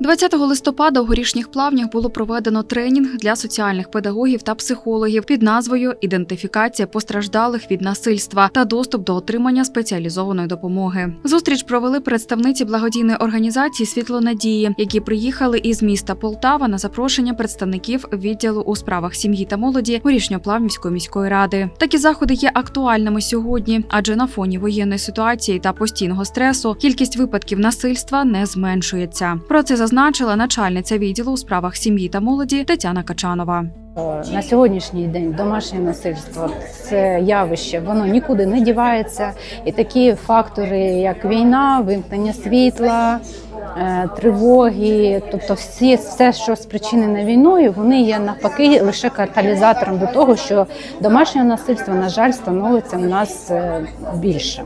20 листопада у горішніх плавнях було проведено тренінг для соціальних педагогів та психологів під назвою Ідентифікація постраждалих від насильства та доступ до отримання спеціалізованої допомоги. Зустріч провели представниці благодійної організації Світло надії, які приїхали із міста Полтава на запрошення представників відділу у справах сім'ї та молоді Горішньоплавнівської міської ради. Такі заходи є актуальними сьогодні, адже на фоні воєнної ситуації та постійного стресу кількість випадків насильства не зменшується. Про це зазначила начальниця відділу у справах сім'ї та молоді Тетяна Качанова. Е, На сьогоднішній день домашнє насильство це явище, воно нікуди не дівається. І такі фактори, як війна, вимкнення світла, е, тривоги, тобто всі, все, що спричинене війною, вони є навпаки лише каталізатором до того, що домашнє насильство, на жаль, становиться у нас е, більше.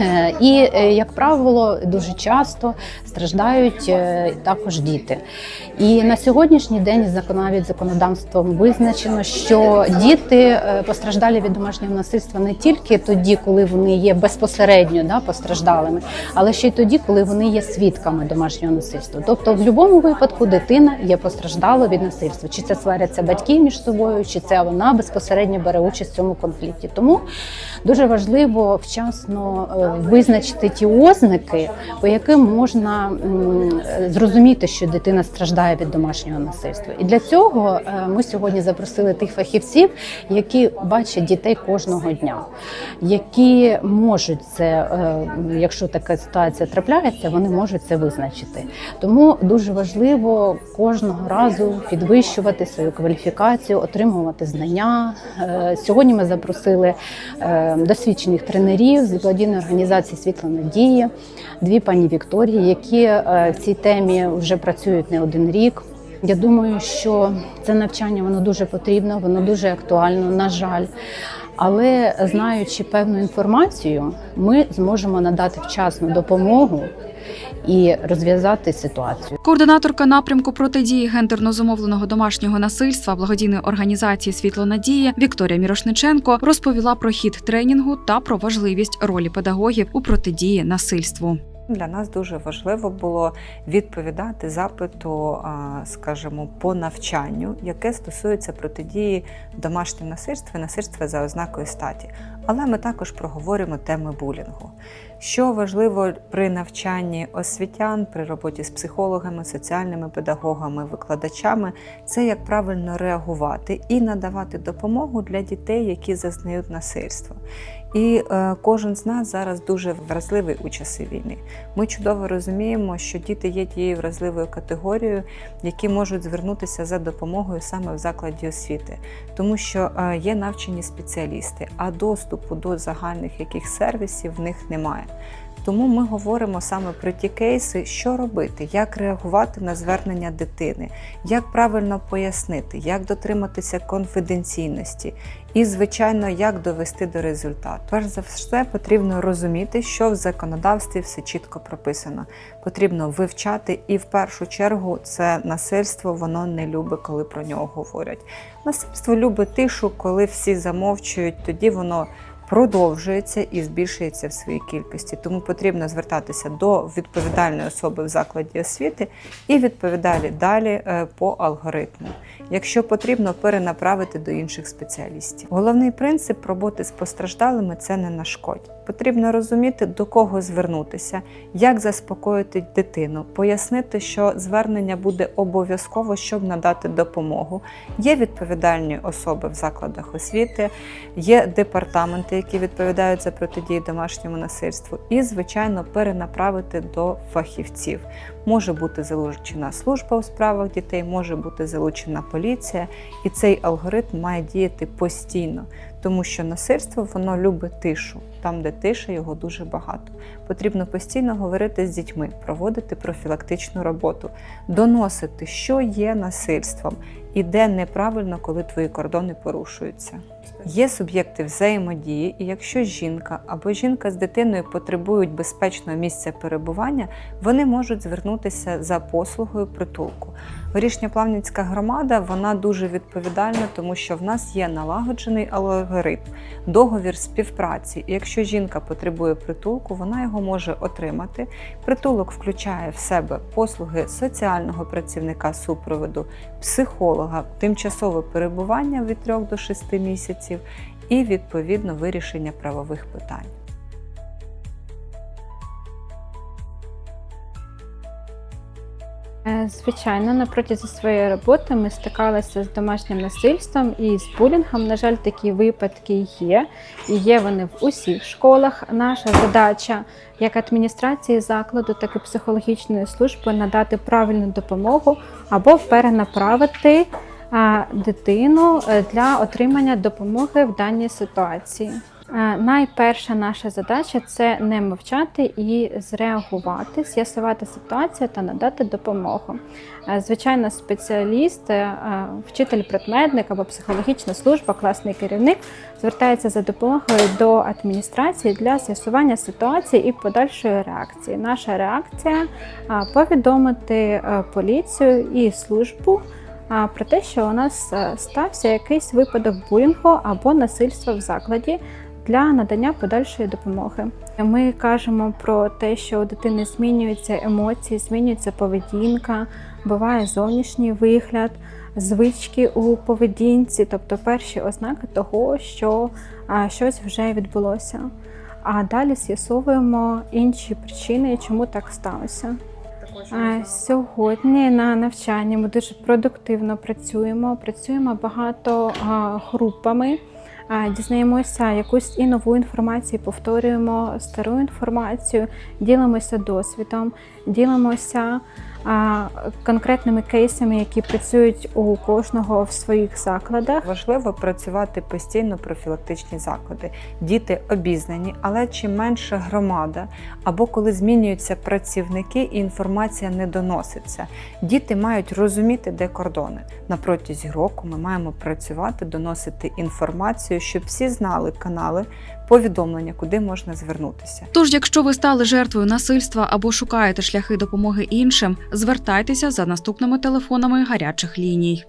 Е, І, е, як правило, дуже часто страждають е, також діти. І на сьогоднішній день навіть законодавством визначено, що діти постраждалі від домашнього насильства не тільки тоді, коли вони є безпосередньо да, постраждалими, але ще й тоді, коли вони є свідками домашнього насильства. Тобто, в будь-якому випадку дитина є постраждала від насильства, чи це сваряться батьки між собою, чи це вона безпосередньо бере участь в цьому конфлікті. Тому дуже важливо вчасно визначити ті ознаки, по яким можна зрозуміти, що дитина страждає від домашнього насильства. І для цього е, ми сьогодні запросили тих фахівців, які бачать дітей кожного дня, які можуть це, е, якщо така ситуація трапляється, вони можуть це визначити. Тому дуже важливо кожного разу підвищувати свою кваліфікацію, отримувати знання. Е, Сьогодні ми запросили досвідчених тренерів з благодійної організації Світло надії, дві пані Вікторії, які е, в цій темі вже працюють не один рік. Я думаю, що це навчання воно дуже потрібно, воно дуже актуально, на жаль. Але знаючи певну інформацію, ми зможемо надати вчасну допомогу і розв'язати ситуацію. Координаторка напрямку протидії гендерно зумовленого домашнього насильства благодійної організації Світло надії Вікторія Мірошниченко розповіла про хід тренінгу та про важливість ролі педагогів у протидії насильству. Для нас дуже важливо було відповідати запиту, скажімо, по навчанню, яке стосується протидії домашньому насильству і насильства за ознакою статі. Але ми також проговоримо теми булінгу. Що важливо при навчанні освітян, при роботі з психологами, соціальними педагогами, викладачами, це як правильно реагувати і надавати допомогу для дітей, які зазнають насильства. І е, кожен з нас зараз дуже вразливий у часи війни. Ми чудово розуміємо, що діти є тією вразливою категорією, які можуть звернутися за допомогою саме в закладі освіти, тому що е, є навчені спеціалісти, а доступу до загальних яких сервісів в них немає. Тому ми говоримо саме про ті кейси, що робити, як реагувати на звернення дитини, як правильно пояснити, як дотриматися конфіденційності, і, звичайно, як довести до результату. Перш за все, потрібно розуміти, що в законодавстві все чітко прописано. Потрібно вивчати, і в першу чергу це насильство воно не любить, коли про нього говорять. Насильство любить тишу, коли всі замовчують, тоді воно продовжується і збільшується в своїй кількості. Тому потрібно звертатися до відповідальної особи в закладі освіти і відповідати далі е, по алгоритму. Якщо потрібно, перенаправити до інших спеціалістів. Головний принцип роботи з постраждалими це не нашкодь. Потрібно розуміти, до кого звернутися, як заспокоїти дитину, пояснити, що звернення буде обов'язково, щоб надати допомогу. Є відповідальні особи в закладах освіти, є департаменти, які відповідають за протидію домашньому насильству, і, звичайно, перенаправити до фахівців. Може бути залучена служба у справах дітей, може бути залучена поліція, і цей алгоритм має діяти постійно, тому що насильство воно любить тишу. Там, де тиша, його дуже багато. Потрібно постійно говорити з дітьми, проводити профілактичну роботу, доносити, що є насильством і де неправильно, коли твої кордони порушуються. Є суб'єкти взаємодії, і якщо жінка або жінка з дитиною потребують безпечного місця перебування, вони можуть звернутися за послугою притулку. Горішньоплавницька громада вона дуже відповідальна, тому що в нас є налагоджений алгоритм, договір співпраці. І якщо жінка потребує притулку, вона його може отримати. Притулок включає в себе послуги соціального працівника супроводу, психолога, тимчасове перебування від 3 до 6 місяців і відповідно вирішення правових питань. Звичайно, на протязі своєї роботи ми стикалися з домашнім насильством і з булінгом. На жаль, такі випадки є, і є вони в усіх школах. Наша задача як адміністрації закладу, так і психологічної служби надати правильну допомогу або перенаправити дитину е, для отримання допомоги в даній ситуації. Е, Найперша наша задача це не мовчати і зреагувати, з'ясувати ситуацію та надати допомогу. Е, Звичайно, спеціаліст, е, вчитель, предметник або психологічна служба, класний керівник звертається за допомогою до адміністрації для з'ясування ситуації і подальшої реакції. Наша реакція повідомити поліцію і службу. Про те, що у нас стався якийсь випадок булінгу або насильства в закладі, для надання подальшої допомоги. Ми кажемо про те, що у дитини змінюються емоції, змінюється поведінка, буває зовнішній вигляд, звички у поведінці, тобто перші ознаки того, що щось вже відбулося. А далі з'ясовуємо інші причини, чому так сталося. Сьогодні на навчанні ми дуже продуктивно працюємо. Працюємо багато групами. Дізнаємося якусь і нову інформацію, повторюємо стару інформацію, ділимося досвідом, ділимося конкретними кейсами, які працюють у кожного в своїх закладах. Важливо працювати постійно профілактичні заклади. Діти обізнані, але чим менше громада, або коли змінюються працівники і інформація не доноситься. Діти мають розуміти, де кордони. На протязі року ми маємо працювати, доносити інформацію, щоб всі знали канали повідомлення, куди можна звернутися. Тож, якщо ви стали жертвою насильства або шукаєте шляхи допомоги іншим, звертайтеся за наступними телефонами гарячих ліній.